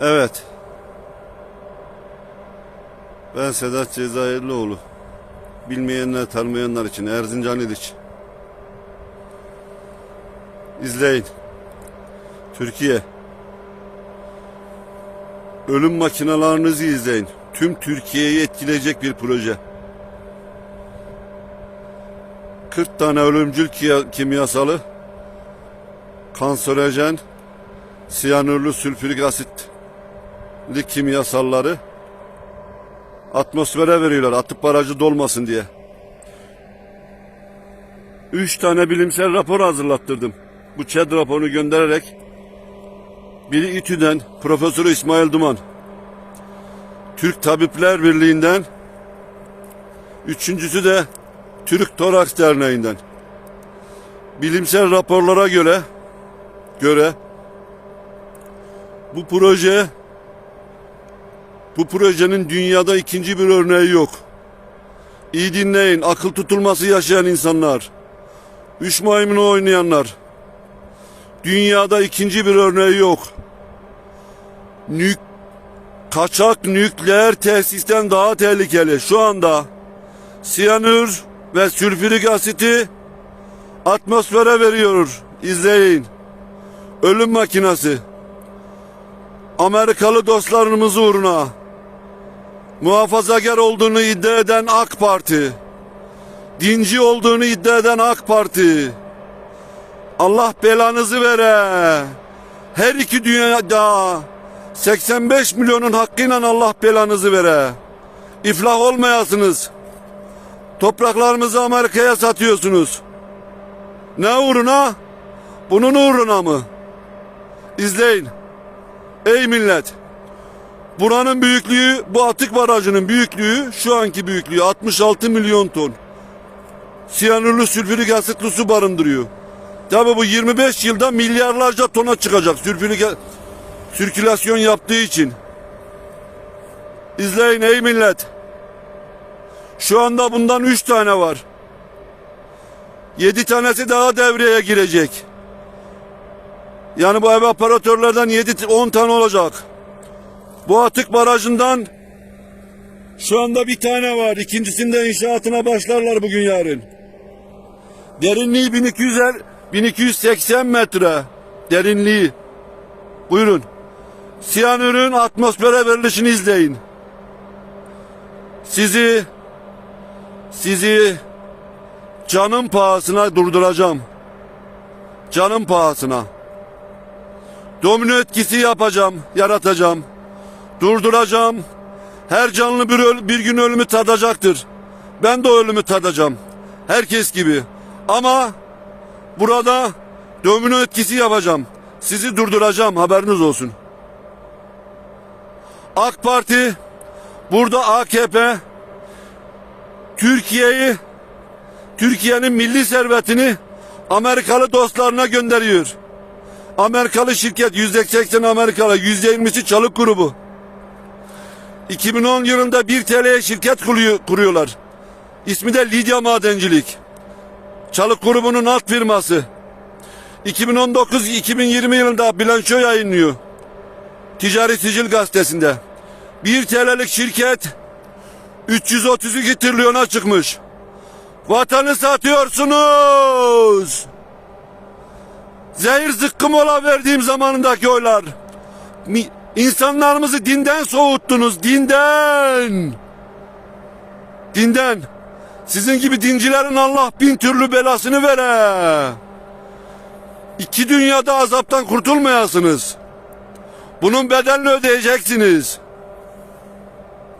Evet. Ben Sedat Cezayirlioğlu. Bilmeyenler, tanımayanlar için Erzincan İliç. İzleyin. Türkiye. Ölüm makinalarınızı izleyin. Tüm Türkiye'yi etkileyecek bir proje. 40 tane ölümcül kimyasalı, kanserojen, siyanürlü sülfürik asitli kimyasalları atmosfere veriyorlar atık barajı dolmasın diye. Üç tane bilimsel rapor hazırlattırdım. Bu ÇED raporunu göndererek biri İTÜ'den Profesör İsmail Duman, Türk Tabipler Birliği'nden, üçüncüsü de Türk Toraks Derneği'nden. Bilimsel raporlara göre göre bu proje bu projenin dünyada ikinci bir örneği yok. İyi dinleyin, akıl tutulması yaşayan insanlar, üç maymunu oynayanlar. Dünyada ikinci bir örneği yok. Nük, kaçak nükleer tesisten daha tehlikeli. Şu anda siyanür ve sülfürik asiti atmosfere veriyor. İzleyin. Ölüm makinesi. Amerikalı dostlarımız uğruna muhafazakar olduğunu iddia eden AK Parti, dinci olduğunu iddia eden AK Parti, Allah belanızı vere. Her iki dünyada 85 milyonun hakkıyla Allah belanızı vere. İflah olmayasınız. Topraklarımızı Amerika'ya satıyorsunuz. Ne uğruna? Bunun uğruna mı? İzleyin. Ey millet! Buranın büyüklüğü, bu atık barajının büyüklüğü, şu anki büyüklüğü 66 milyon ton. Siyanürlü sülfürik asitli su barındırıyor. Tabi bu 25 yılda milyarlarca tona çıkacak sülfürik sirkülasyon yaptığı için. İzleyin ey millet. Şu anda bundan 3 tane var. 7 tanesi daha devreye girecek. Yani bu evaporatörlerden 7 10 tane olacak. Bu atık barajından şu anda bir tane var. İkincisinde inşaatına başlarlar bugün yarın. Derinliği 1200 1280 metre. Derinliği. Buyurun. Siyanürün atmosfere verilişini izleyin. Sizi sizi canım pahasına durduracağım. Canım pahasına. Domino etkisi yapacağım, yaratacağım. Durduracağım. Her canlı bir, öl- bir gün ölümü tadacaktır. Ben de ölümü tadacağım. Herkes gibi. Ama burada domino etkisi yapacağım. Sizi durduracağım haberiniz olsun. AK Parti, burada AKP, Türkiye'yi, Türkiye'nin milli servetini Amerikalı dostlarına gönderiyor. Amerikalı şirket yüzde seksen Amerikalı yüzde yirmisi çalık grubu. 2010 yılında 1 TL'ye şirket kuruyor, kuruyorlar. İsmi de Lidya Madencilik. Çalık grubunun alt firması. 2019-2020 yılında bilanço yayınlıyor. Ticari Sicil gazetesinde. 1 TL'lik şirket 332 trilyona çıkmış. Vatanı satıyorsunuz. Zehir zıkkım ola verdiğim zamanındaki oylar. İnsanlarımızı dinden soğuttunuz. Dinden. Dinden. Sizin gibi dincilerin Allah bin türlü belasını vere. İki dünyada azaptan kurtulmayasınız. Bunun bedelini ödeyeceksiniz.